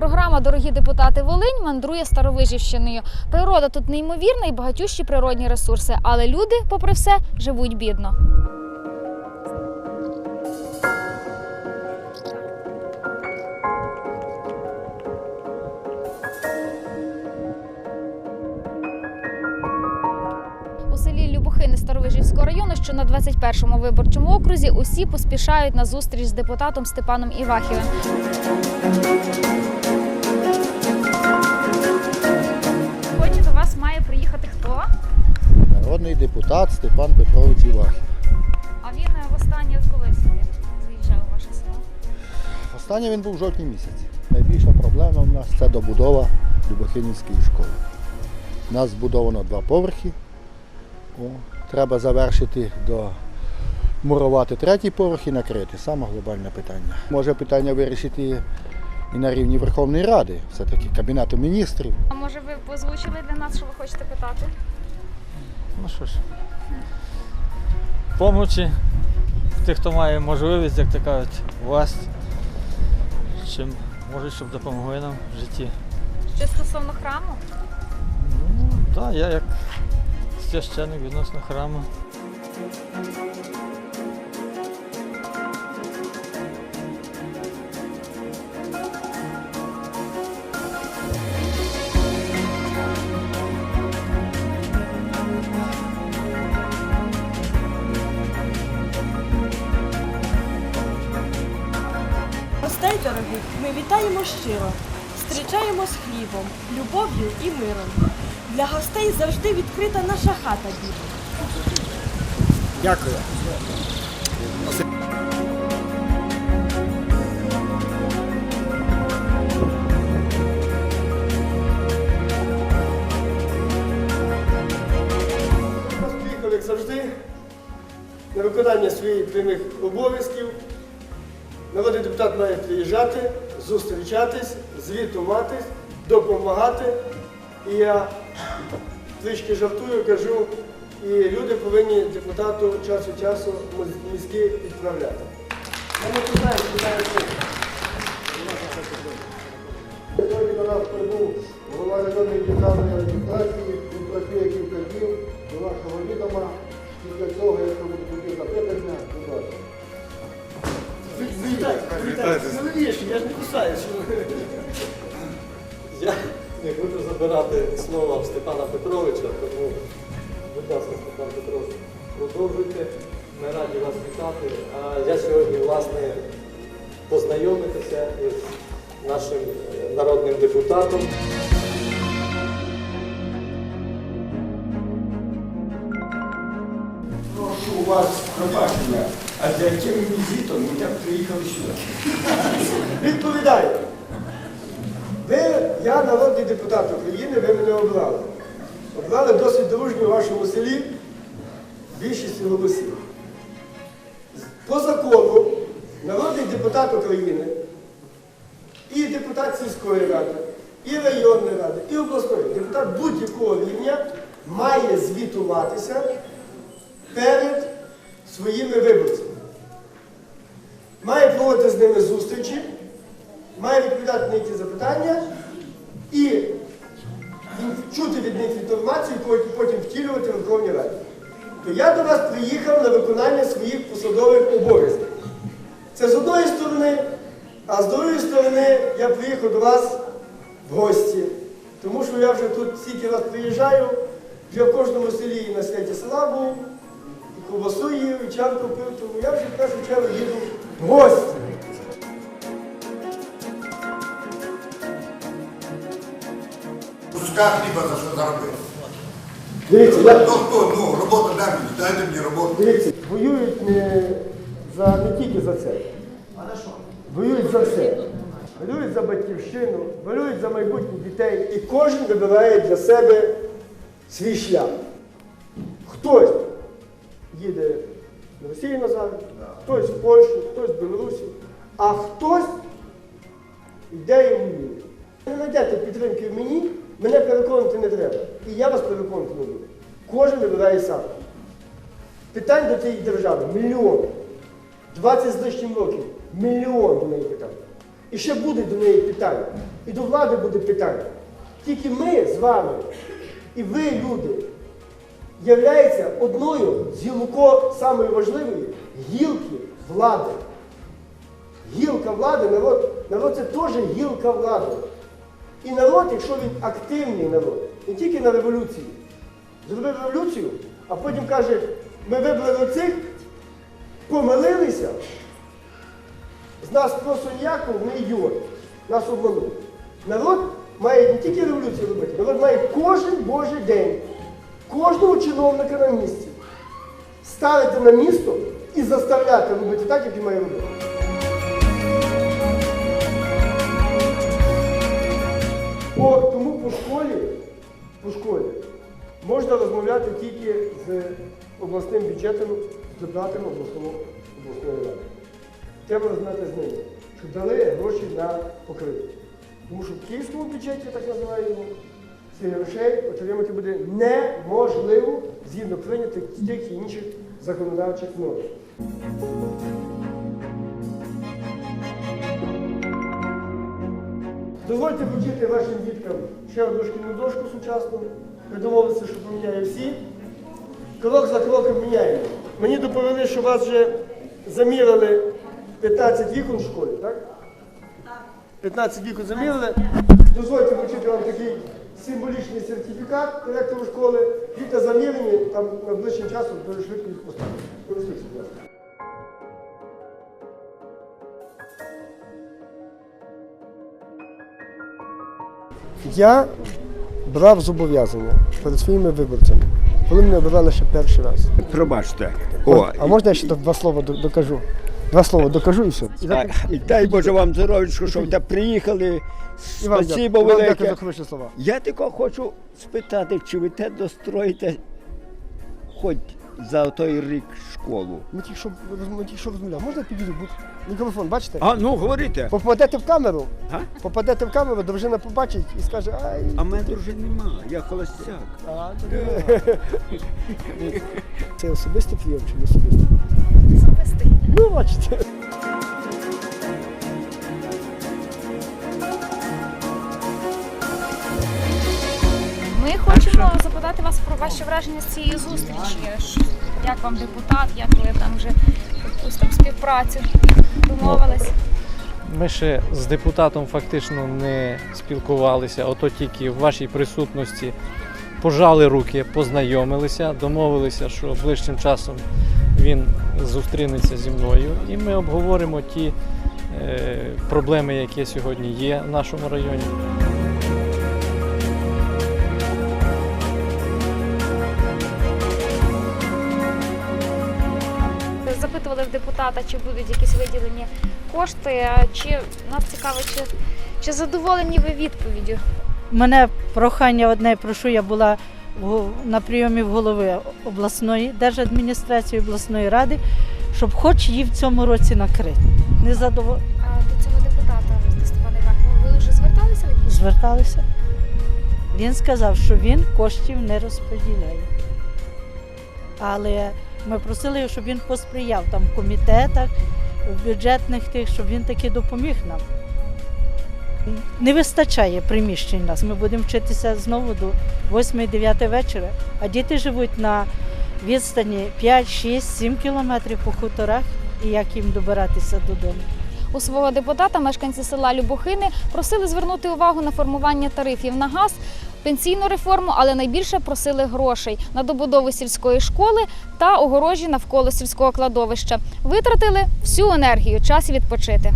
Програма Дорогі депутати Волинь мандрує Старовижівщиною. Природа тут неймовірна і багатющі природні ресурси, але люди, попри все, живуть бідно. Старовижівського району, що на 21-му виборчому окрузі, усі поспішають на зустріч з депутатом Степаном Івахівим. Депутат Степан Петрович Івахів. А він е, востаннє коли заїжджав у ваше село? Останнє він був в жовтні місяці. Найбільша проблема в нас це добудова Любохинівської школи. У нас збудовано два поверхи. О, треба завершити до мурувати третій поверх і накрити. Саме глобальне питання. Може питання вирішити і на рівні Верховної Ради, все-таки Кабінету міністрів. А може ви озвучили для нас, що ви хочете питати? Ну що ж, помочі тих, хто має можливість, як то кажуть, власть, чим можуть, щоб допомогли нам в житті. Що стосовно храму? Ну, так, я як священник відносно храму. Гостей дорогих ми вітаємо щиро, зустрічаємо з хлібом, любов'ю і миром. Для гостей завжди відкрита наша хата біла. Дякую. Як завжди, на виконання своїх прямих обов'язків. Народний депутат має приїжджати, зустрічатись, звітуватись, допомагати. І я трішки жартую, кажу, і люди повинні депутату час від часу мізки відправляти. Питаю, що. Сьогодні до нас прибув голова районної державної адміністрації, слова в Степана Петровича, тому, будь ласка, Степан Петрович, продовжуйте. Ми раді вас вітати. А я сьогодні, власне, познайомитися із нашим е, народним депутатом. Прошу у вас пробачення, а за яким візитом я приїхав сюди? Відповідаю. Ви, я народний депутат України, ви мене обрали. Обрали досить дружньо в вашому селі більшість голосів. По закону народний депутат України і депутат сільської ради, і районної ради, і обласної, депутат будь-якого рівня має звітуватися перед своїми виборцями. Має проводити з ними зустрічі, має відповідати на які запитання і чути від них інформацію, яку потім втілювати в Верховній Раді. То я до вас приїхав на виконання своїх посадових обов'язків. Це з одної сторони, а з другої сторони я приїхав до вас в гості. Тому що я вже тут стільки раз приїжджаю, вже в кожному селі на святі села був, і ковбасу їв, і чарку пив, тому я вже в першу чергу їду в гості. Куска хліба за що заробив. Дивіться, я, Ну хто, ну, робота дай мені, дайте мені роботу. Дивіться, воюють не, за, не тільки за це. Воюють за все. Воюють за батьківщину, воюють за майбутніх дітей. І кожен вибирає для себе свій шлях. Хтось їде в Росію назад, хтось в Польщу, хтось в Білорусі, а хтось йде і воює. Не знайдете підтримки в мені, мене переконувати не треба. І я вас переконувати не буду. Кожен вибирає сам. Питань до цієї держави мільйон. 20 з лишнім років. Мільйон до неї питань. І ще буде до неї питання. І до влади буде питання. Тільки ми з вами і ви, люди, являється одною з гілко самої важливої гілки влади. Гілка влади, народ, народ це теж гілка влади. І народ, якщо він активний народ, не тільки на революції, зробив революцію, а потім каже, ми вибрали оцих, помилилися, з нас просто ніякого не ідіот, нас обманув. Народ має не тільки революцію робити, народ має кожен божий день, кожного чиновника на місці ставити на місто і заставляти робити так, як він має робити. О, тому по школі, по школі можна розмовляти тільки з обласним бюджетом, з депутатами обласного обласної ради. Треба розмовляти з ними, щоб дали гроші на покриття. Тому що в київському бюджеті, так називаємо, цих грошей отримати буде неможливо згідно прийнятих тих і інших законодавчих норм. Дозвольте вручити вашим діткам ще одну шкільну дошку сучасну. Ми домовилися, що поміняє всі. Крок за кроком міняємо. Мені доповіли, що вас вже замірили 15 вікон в школі, так? Так. 15 вікон замірили. Дозвольте вручити вам такий символічний сертифікат директору школи. Діти замірені, там найближчим часом дуже швидко їх поставити. Я брав зобов'язання перед своїми виборцями, коли мене обирали ще перший раз. Пробачте. О, а можна я ще два слова докажу? Два слова докажу і все. А, і дай Боже вам здоров'ячко, що ви приїхали. І вам Спасибо дякую. Велике. Дякую за хороші слова. Я тако хочу спитати, чи ви те достроїте хоч за той рік школу? Ми тільки що, ми тільки що розмовляли. Можна підійду? Будь- Мікрофон, бачите? А, ну говорите. Попадете в камеру, А? попадете в камеру, дружина побачить і скаже, ай. А мене дружини нема, я холостяк. А, Це особистий прийом чи не особистий? Особистий. Ну, бачите. Ми хочемо запитати вас про ваші враження з цієї зустрічі. Як вам депутат, як ви там вже якусь там співпрацю домовились? Ми ще з депутатом фактично не спілкувалися, ото тільки в вашій присутності пожали руки, познайомилися, домовилися, що ближчим часом він зустрінеться зі мною, і ми обговоримо ті е, проблеми, які сьогодні є в нашому районі. Запитували в депутата, чи будуть якісь виділені кошти, а чи нас цікаво, чи, чи задоволені ви відповіддю? Мене прохання одне, прошу, я була на прийомі в голови обласної держадміністрації обласної ради, щоб хоч її в цьому році накрити. Не задово... А до цього депутата Степана Іванова, ви вже зверталися зверталися. Він сказав, що він коштів не розподіляє. Але ми просили щоб він посприяв там в комітетах, в бюджетних тих, щоб він таки допоміг нам. Не вистачає приміщень нас. Ми будемо вчитися знову до 8-9 вечора, а діти живуть на відстані 5, 6, 7 кілометрів по хуторах, і як їм добиратися додому. У свого депутата мешканці села Любохини просили звернути увагу на формування тарифів на газ, пенсійну реформу, але найбільше просили грошей на добудову сільської школи та огорожі навколо сільського кладовища. Витратили всю енергію, час відпочити.